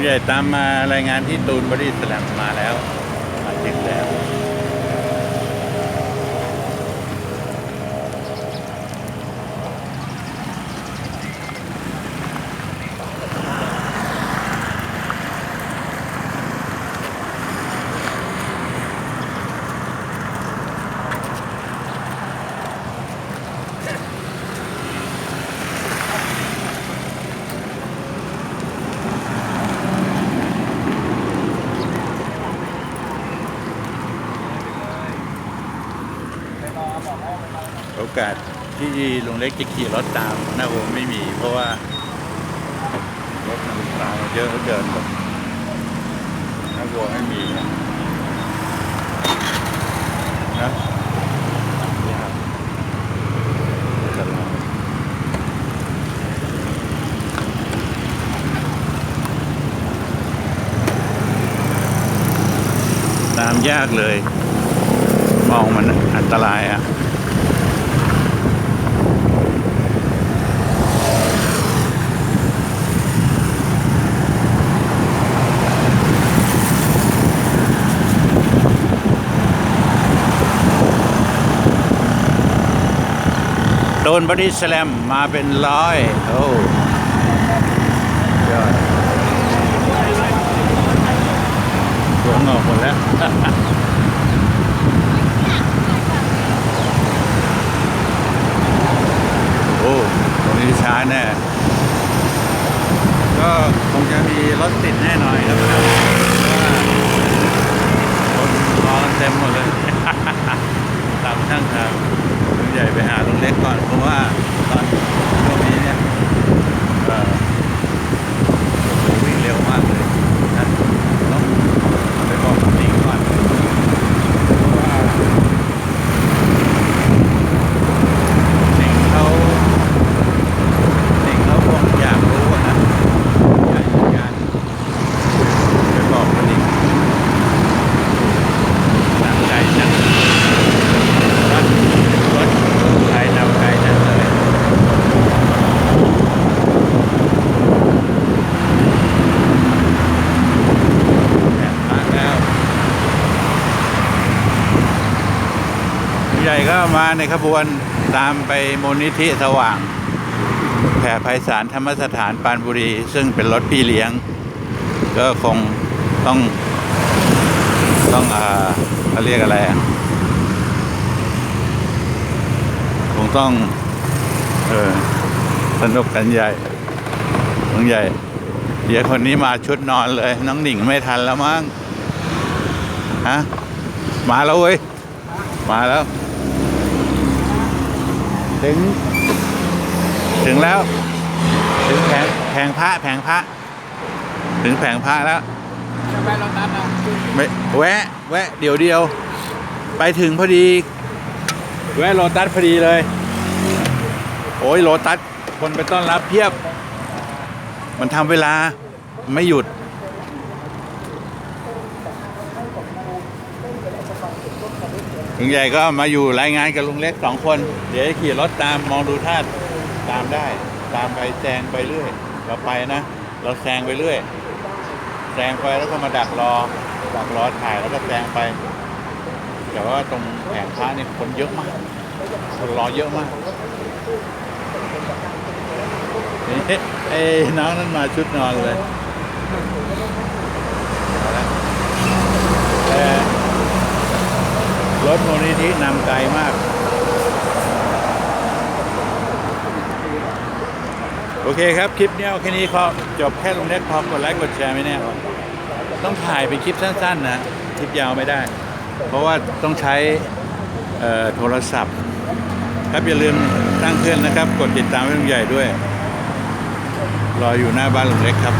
ผู้ใหญ่ตามมารายงานที่ตูนบริสแลมมาแล้ว มาถึงแล้ว โอกาสที่ลุงเล็กจะขี่รถตามหน้าโอไม่มี เพราะว่ารถมันตามเยอะเกินหน้าโอไม่มีนะนะยากตลอดตามยากเลย มองมันอันตรายอะ โดนบอดี้สแลมมาเป็นร้อย โอ้ยอดหัวงอกหมดแล้วโอ้ตรงนี้ช้าแน่ก็คงจะมีรถติดแน่นอนครับเพราะว่าคนรอเต็มหมดเลย ตามข้างทางลุงใหญ่ไปหาลุงเล็กก่อน เพราะว่าตอนช่วงนี้เนี่ยเอ่อโอ้โหวิ่งเร็วมากเลยนะต้องไปบอกคุณหนิงก่อนเพราะว่าหนิงเขาหนิงเขาคงอยากรู้อะนะอยากอยากไปบอกคุณหนิงหนักใจจัง รถรถไทยนำไกลจังเลยแบบมากแล้วผู้ให ญ่ก็มาในขบวนตามไปมูลนิธิสว่าง แผ่ไพศาลธรรมสถานปานบุรี ซึ่งเป็นรถพี่เลี้ยง ก็คงต้อง ต้องอ่าเขาเรียกอะไรคงต้อง เออสนุกกันใหญ่น้องใหญ่ เดี๋ยวคนนี้มาชุดนอนเลย น้องหนิงไม่ทันแล้วมั้งฮะมาแล้วเว้ย มาแล้ว ถึง ถึงแล้ว ถึงแผงแผงพระแผงพระ ถึงแผงพระแล้วจะไปรถตัดนะไม่แวะ แวะ เดี๋ยวเดียว ไปถึงพอดี แวะโลตัสพอดีเลย โอ้ยโลตัสคนไปต้อนรับเพียบ มันทำเวลาไม่หยุด ลุงใหญ่ก็มาอยู่รายงานกับลุงเล็กสองคน เดี๋ยวขี่รถตามมองดูท่าตามได้ ตามไปแซงไปเรื่อย เราไปนะ เราแซงไปเรื่อยแซงไปแล้วก็มาดักรอ ดักรอถ่ายแล้วก็แซงไป แต่ว่าตรงแผงพระนี่คนเยอะมาก คนรอเยอะมากนี่เอ้น้องนั้นมาชุดนอนเลยเอาละแต่ รถมูลนิธินำไกลมาก โอเคครับ คลิปนี้แค่นี้พอจบแค่ลงเล็กพอกดไลค์กดแชร์ไม่แน่ต้องถ่ายเป็นคลิปสั้น ๆ นะ คลิปยาวไม่ได้ เพราะว่าต้องใช้โทรศัพท์ ครับอย่าลืมตั้งเครื่องนะครับ กดติดตามไว้ลุงใหญ่ด้วย รออยู่หน้าบ้านลุงเล็กครับ